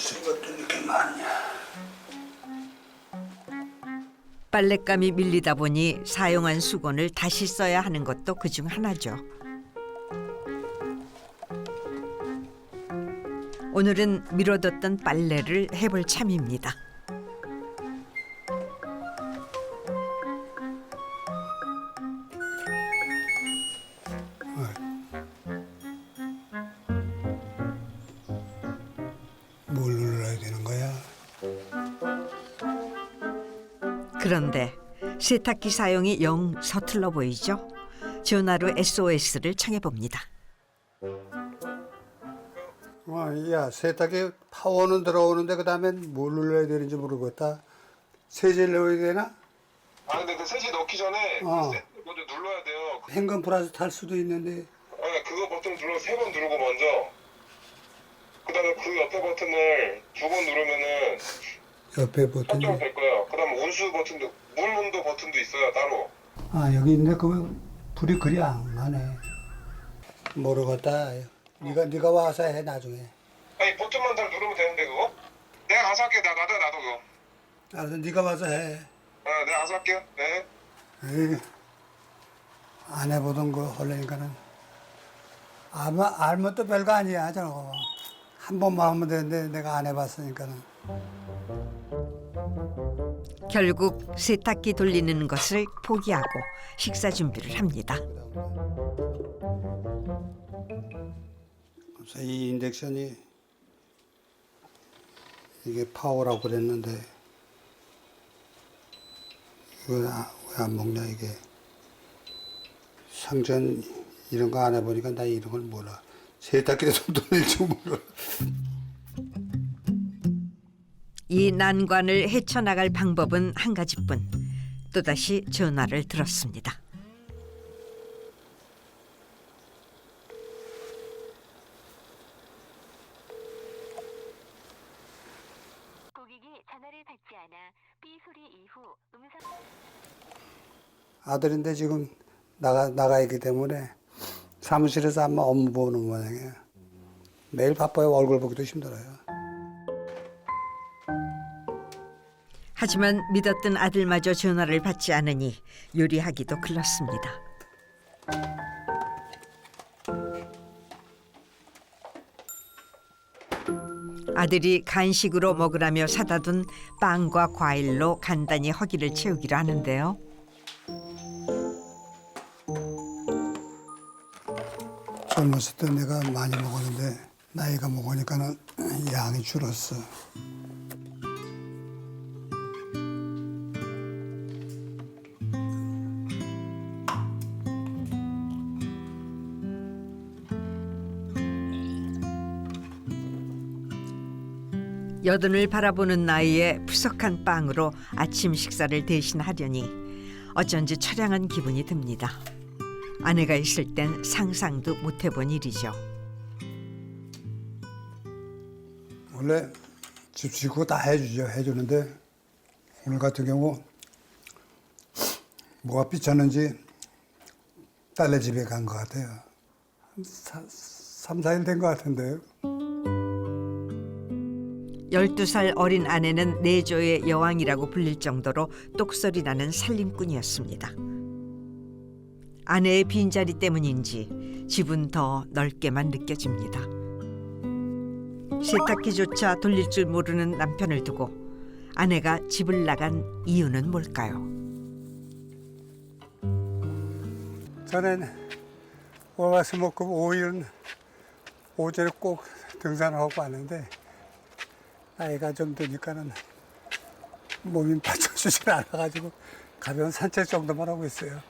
벌써 이것도 이렇게 많냐? 빨랫감이 밀리다 보니 사용한 수건을 다시 써야 하는 것도 그중 하나죠. 오늘은 미뤄뒀던 빨래를 해볼 참입니다. 그런데 세탁기 사용이 영 서툴러 보이죠? 전화로 SOS를 청해봅니다. 어, 야 세탁기 파워는 들어오는데 그 다음엔 뭘 눌러야 되는지 모르겠다. 세제를 넣어야 되나? 아 근데 그 세시 넣기 전에 어. 그 세- 먼저 눌러야 돼요. hen금 플러스 탈 수도 있는데 아니 그거 버튼 눌러 세 번 누르고 먼저. 그다음에 그 옆에 버튼을 두 번 누르면은 옆에 버튼이 설정 될 거예요. 그다음에 온수 버튼도 물 온도 버튼도 있어요 따로. 아 여기 있네 그 불이 그리 안 가네. 모르겠다. 네가 네가 와서 해 나중에. 아니 버튼만 잘 누르면 되는데 그거? 내가 가서 할게. 나 나도 나도 그거. 알아서 네가 와서 해. 아 내가 가서 할게요. 네. 에이, 안 해보던 거 하려니까는 아마 알면 또 별거 아니야 저거 한 번만 하면 되는데 내가 안 해봤으니까는. 결국 세탁기 돌리는 것을 포기하고 식사 준비를 합니다. 그래서 이 인덱션이 이게 파워라고 그랬는데 이거 왜안 먹냐 이게. 상전 이런 거 안 해보니까 나 이런 걸 몰라 세탁기에 손 돌릴 줄 몰라 이 난관을 헤쳐나갈 방법은 한 가지뿐. 또다시 전화를 들었습니다. 고객이 전화를 받지 않아 삐 소리 이후 음성 아들인데 지금 나가 나가 있기 때문에 사무실에서 아마 업무 보는 모양이에요. 매일 바빠요. 얼굴 보기도 힘들어요. 하지만 믿었던 아들마저 전화를 받지 않으니 요리하기도 글렀습니다. 아들이 간식으로 먹으라며 사다 둔 빵과 과일로 간단히 허기를 채우기로 하는데요. 젊었을 때 내가 많이 먹었는데 나이가 먹으니까는 양이 줄었어. 여든을 바라보는 나이에 푸석한 빵으로 아침 식사를 대신하려니 어쩐지 처량한 기분이 듭니다. 아내가 있을 땐 상상도 못 해본 일이죠. 원래 집 짓고 다 해주죠. 해주는데 오늘 같은 경우 뭐가 삐쳤는지 딸네 집에 간 것 같아요. 한 사, 3, 4일 된 것 같은데요. 12살 어린 아내는 내조의 여왕이라고 불릴 정도로 똑소리 나는 살림꾼이었습니다. 아내의 빈자리 때문인지 집은 더 넓게만 느껴집니다. 세탁기조차 돌릴 줄 모르는 남편을 두고 아내가 집을 나간 이유는 뭘까요? 전엔 월화수목금 5일은 오전에 꼭 등산하고 왔는데 나이가 좀 드니까는 몸이 받쳐주질 않아가지고 가벼운 산책 정도만 하고 있어요.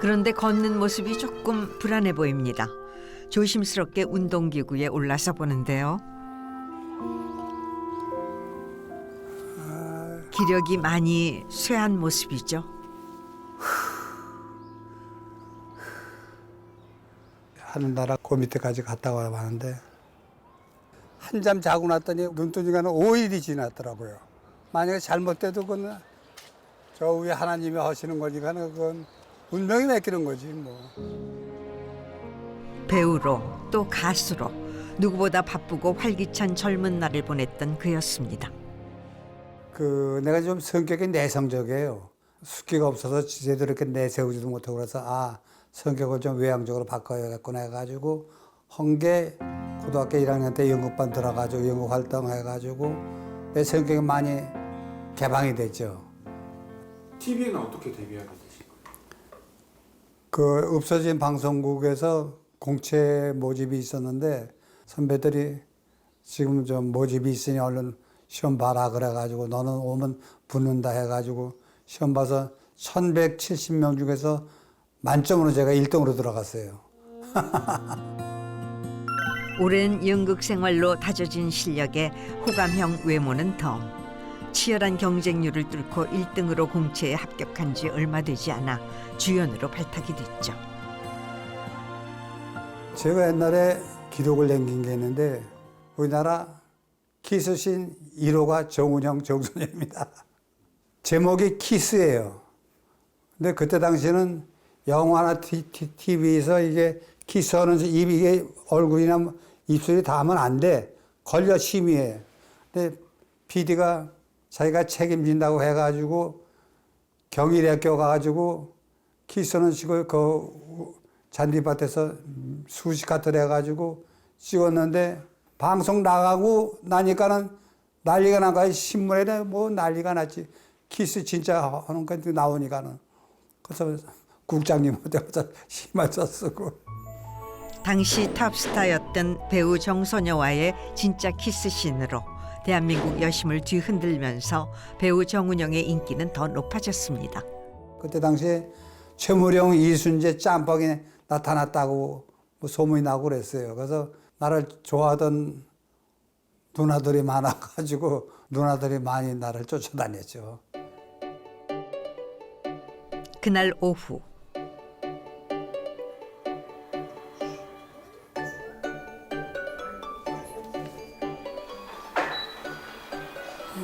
그런데 걷는 모습이 조금 불안해 보입니다. 조심스럽게 운동기구에 올라서 보는데요. 기력이 많이 쇠한 모습이죠. 하늘나라 그 밑에까지 갔다 와봤는데 한잠 자고 났더니 눈뜨니까 5일이 지났더라고요. 만약에 잘못돼도 그건 저 위에 하나님이 하시는 거니까 그건 운명이 맡기는 거지 뭐. 배우로 또 가수로 누구보다 바쁘고 활기찬 젊은 날을 보냈던 그였습니다. 그 내가 좀 성격이 내성적이에요. 숫기가 없어서 제대로 이렇게 내세우지도 못하고 그래서 아 성격을 좀 외향적으로 바꿔야겠구나 해가지고 헌게 고등학교 1학년 때 연극반 들어가지고 연극 활동해가지고 내 성격이 많이 개방이 됐죠. TV에는 어떻게 데뷔하게 되신 거예요? 그 없어진 방송국에서 공채 모집이 있었는데 선배들이 지금 좀 모집이 있으니 얼른 시험 봐라 그래가지고 너는 오면 붙는다 해가지고 시험 봐서 1170명 중에서 만점으로 제가 1등으로 들어갔어요. 오랜 연극 생활로 다져진 실력에 호감형 외모는 덤. 치열한 경쟁률을 뚫고 1등으로 공채에 합격한 지 얼마 되지 않아 주연으로 발탁이 됐죠. 제가 옛날에 기록을 남긴 게 있는데 우리나라 키스신 1호가 정운영 정선영입니다. 제목이 키스예요. 근데 그때 당시에는 영화나 TV에서 이게 키스하는 입 이게 얼굴이나 뭐 입술이 닿으면 안 돼. 걸려 심의해. 근데 PD가 자기가 책임진다고 해가지고 경희대학교 가가지고 키스는 치고 그 잔디밭에서 수십 카트를 해가지고 찍었는데 방송 나가고 나니까는 난리가 나가 신문에 뭐 난리가 났지. 키스 진짜 하는 거 나오니까는. 그래서 국장님한테 가서 심할서 쓰고. 당시 탑스타였던 배우 정소녀와의 진짜 키스신으로 대한민국 여심을 뒤흔들면서 배우 정운영의 인기는 더 높아졌습니다. 그때 당시에 최무령 이순재 짬뽕이 나타났다고 뭐 소문이 나고 그랬어요. 그래서 나를 좋아하던 누나들이 많아가지고 누나들이 많이 나를 쫓아다녔죠. 그날 오후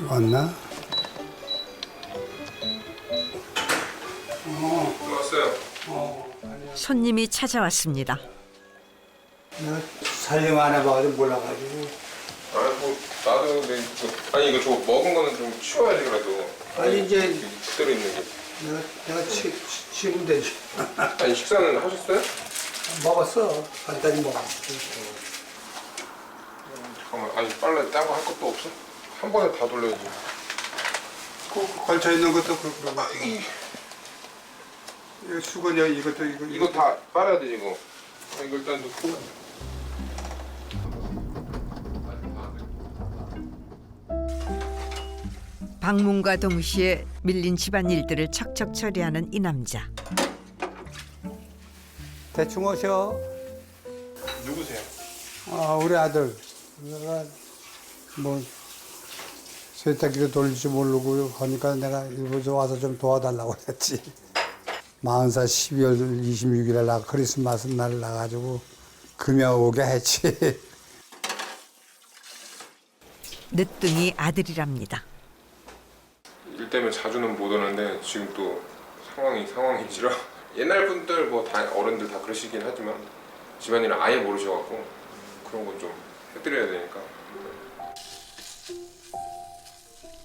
왔나? 왔어요. 손님이 찾아왔습니다. 내가 살림 안 해봐가지고 몰라가지고 아니 뭐 나도 근데 이거, 아니 이거 저 먹은 거는 좀 치워야지 그래도. 아니, 이제- 그대로 있는 게. 내가 내가 치, 치, 치면 되지. 아니 식사는 하셨어요? 먹었어. 간단히 먹었어. 잠깐만 아니 빨래 딴거할 것도 없어? 한 번에 다 돌려야지. 그 걸쳐 있는 것도 그렇고. 이거 수건이야 이것도 이거 이거 다 빨아야 되지 이거. 아, 이거 일단 넣고. 방문과 동시에 밀린 집안 일들을 척척 처리하는 이 남자. 대충 오셔. 누구세요? 아 우리 아들. 내가 뭐 세탁기도 돌릴지 모르고 하니까 내가 일부 좀 와서 좀 도와달라고 했지. 40살 12월 26일에 나 크리스마스 날 나가지고 금요 오게 했지. 늦둥이 아들이랍니다. 일 때문에 자주는 못 오는데 지금 또 상황이 상황인지라 옛날 분들 뭐 다 어른들 다 그러시긴 하지만 집안일을 아예 모르셔갖고 그런 건 좀 해드려야 되니까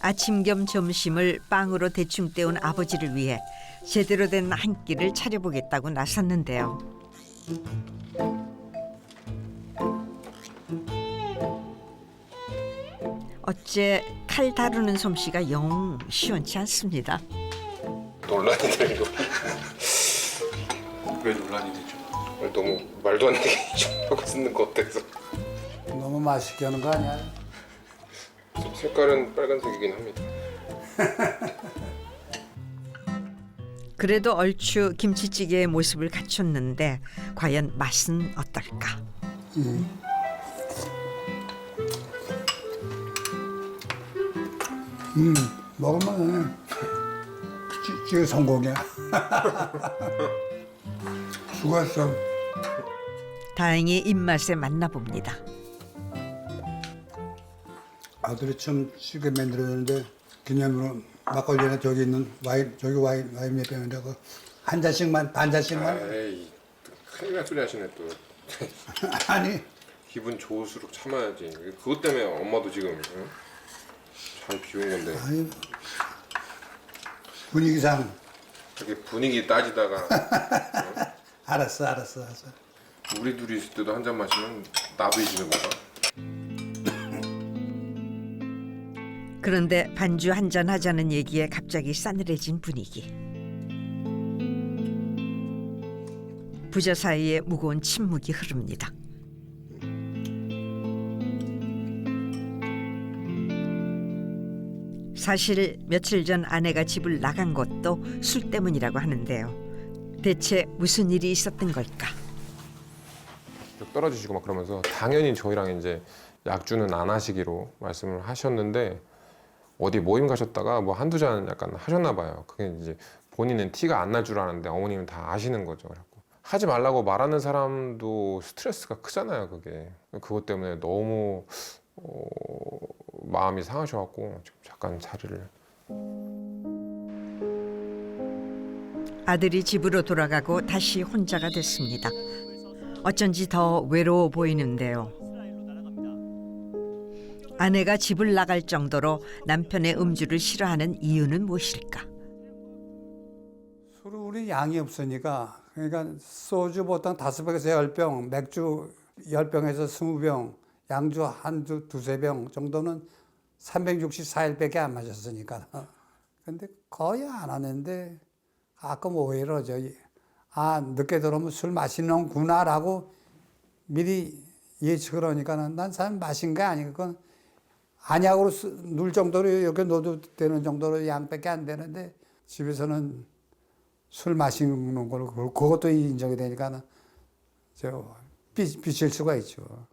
아침 겸 점심을 빵으로 대충 때운 아버지를 위해 제대로 된 한 끼를 차려보겠다고 나섰는데요. 어째 칼 다루는 솜씨가 영 시원치 않습니다. 논란이 되고 왜 논란이 되죠? 너무 말도 안 되게 좀 쓰는 것 같아서 너무 맛있게 하는 거 아니야? 색깔은 빨간색이긴 합니다. 그래도 얼추 김치찌개의 모습을 갖췄는데 과연 맛은 어떨까? 먹으면 찌- 찌개 성공이야. 수고했어. 다행히 입맛에 맞나 봅니다. 아들이 참 찌개 만들어줬는데 기념으로 막걸리나 저기 있는 와인 저기 와인 와인 몇 병인데 그한 잔씩만 반 잔씩만 에이 큰일 날 소리 하시네 또 아니 기분 좋을수록 참아야지. 그것 때문에 엄마도 지금 응? 잘 비운 건데 아유, 분위기상 이렇게 분위기 따지다가 알았어, 알았어, 알았어. 우리 둘이 있을 때도 한 잔 마시면 나도 이기는 거다. 그런데 반주 한잔 하자는 얘기에 갑자기 싸늘해진 분위기. 부자 사이에 무거운 침묵이 흐릅니다. 사실 며칠 전 아내가 집을 나간 것도 술 때문이라고 하는데요. 대체 무슨 일이 있었던 걸까? 쭉 떨어지시고 막 그러면서 당연히 저희랑 이제 약주는 안 하시기로 말씀을 하셨는데 어디 모임 가셨다가 뭐 한두 잔 약간 하셨나 봐요. 그게 이제 본인은 티가 안 날 줄 아는데 어머님은 다 아시는 거죠. 그래갖고 하지 말라고 말하는 사람도 스트레스가 크잖아요. 그게 그것 때문에 너무 어, 마음이 상하셔갖고 지금 잠깐 자리를 아들이 집으로 돌아가고 다시 혼자가 됐습니다. 어쩐지 더 외로워 보이는데요. 아내가 집을 나갈 정도로 남편의 음주를 싫어하는 이유는 무엇일까? 술은 우리 양이 없으니까 그러니까 소주 보통 다섯 병에서 열 병, 맥주 열 병에서 스무 병, 양주 한두 두세 병 정도는 364일밖에 안 마셨으니까. 근데 거의 안 하는데 가끔 오해를 저 아, 늦게 들어오면 술 마시는구나라고 미리 예측을 하니까는 난 사람 마신 게 아니고 안약으로 쓰- 눌 정도로 이렇게 넣어도 되는 정도로 양밖에 안 되는데 집에서는 술 마시는 걸 그것도 인정이 되니까 저 삐, 삐칠 수가 있죠.